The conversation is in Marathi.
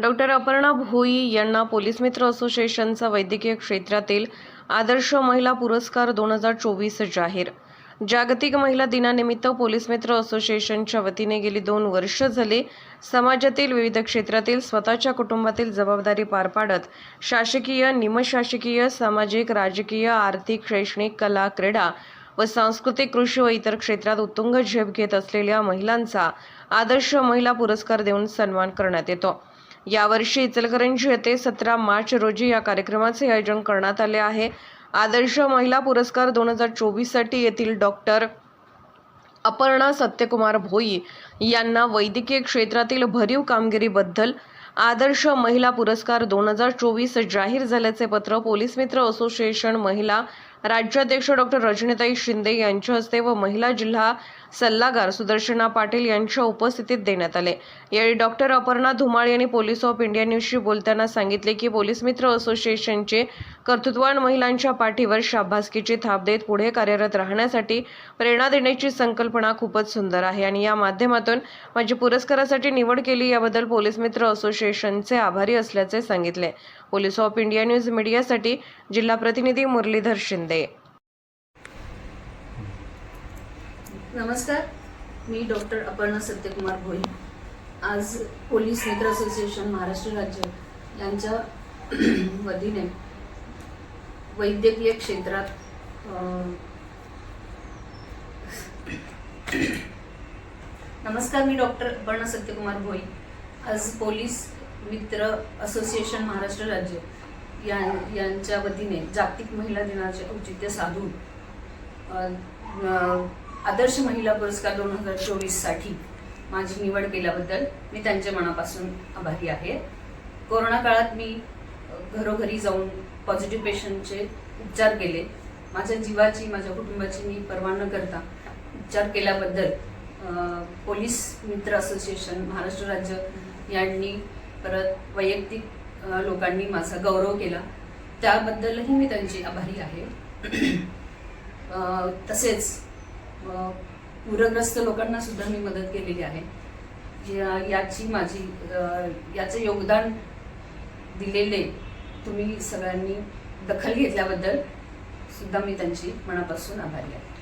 डॉक्टर अपर्णा भोई यांना पोलीस मित्र असोसिएशनचा वैद्यकीय क्षेत्रातील आदर्श महिला पुरस्कार दोन हजार चोवीस जाहीर. जागतिक महिला दिनानिमित्त पोलीस मित्र असोसिएशनच्या वतीने गेली दोन वर्ष झाली समाजातील विविध क्षेत्रातील स्वतःच्या कुटुंबातील जबाबदारी पार पाडत शासकीय निमशासकीय सामाजिक राजकीय आर्थिक शैक्षणिक कला क्रीडा व सांस्कृतिक कृषी व इतर क्षेत्रात उत्तुंग झेप घेत असलेल्या महिलांचा आदर्श महिला पुरस्कार देऊन सन्मान करण्यात येतो. यावर्षी इचलकरंजी येथे सतरा मार्च रोजी या कार्यक्रमाचे आयोजन करण्यात आले आहे. आदर्श महिला पुरस्कार दोन हजार चोवीससाठी येथील डॉक्टर अपर्णा सत्यकुमार भोई यांना वैद्यकीय क्षेत्रातील भरीव कामगिरीबद्दल आदर्श महिला पुरस्कार दोन हजार चोवीस जाहीर झाल्याचे पत्र पोलीस मित्र असोसिएशन महिला राज्याध्यक्ष डॉक्टर रजनीताई शिंदे यांच्या हस्ते व महिला जिल्हा सल्लागार सुदर्शना पाटील यांच्या उपस्थितीत देण्यात आले. यावेळी डॉक्टर अपर्णा धुमाळ यांनी पोलीस ऑफ इंडिया न्यूजशी बोलताना सांगितले की पोलीस मित्र असोसिएशनचे कर्तृत्वान महिलांच्या पाठीवर शाबासकीची थाप देत पुढे कार्यरत राहण्यासाठी प्रेरणा देण्याची संकल्पना खूपच सुंदर आहे आणि या माध्यमातून माझी पुरस्कारासाठी निवड केली याबद्दल पोलीस मित्र असोसिएशनचे आभारी असल्याचे सांगितले. पोलीस ऑफ इंडिया न्यूज मीडियासाठी जिल्हा प्रतिनिधी मुरलीधर शिंदे. नमस्कार मी डॉक्टर अपर्णा सत्यकुमार भोई. आज पोलीस मित्र असोसिएशन महाराष्ट्र राज्य यांच्या वतीने वैद्यकीय क्षेत्रात नमस्कार मी डॉक्टर अपर्णा सत्यकुमार भोई. आज पोलीस मित्र असोसिएशन महाराष्ट्र राज्य या यांच्या वतीने जागतिक महिला दिनाचे औचित्य साधून आदर्श महिला पुरस्कार दोन हजार चोवीससाठी माझी निवड केल्याबद्दल मी त्यांच्या मनापासून आभारी आहे. कोरोना काळात मी घरोघरी जाऊन पॉझिटिव्ह पेशंटचे उपचार केले. माझ्या जीवाची माझ्या कुटुंबाची मी पर्वा न करता उपचार केल्याबद्दल पोलीस मित्र असोसिएशन महाराष्ट्र राज्य यांनी परत वैयक्तिक लोकांनी माझा गौरव केला. त्याबद्दलही मी त्यांची आभारी आहे. तसेच पूरग्रस्त लोकांना सुद्धा मी मदत केलेली आहे. या- याची माझी याचं योगदान दिलेले तुम्ही सगळ्यांनी दखल घेतल्याबद्दल सुद्धा मी त्यांची मनापासून आभारी आहे.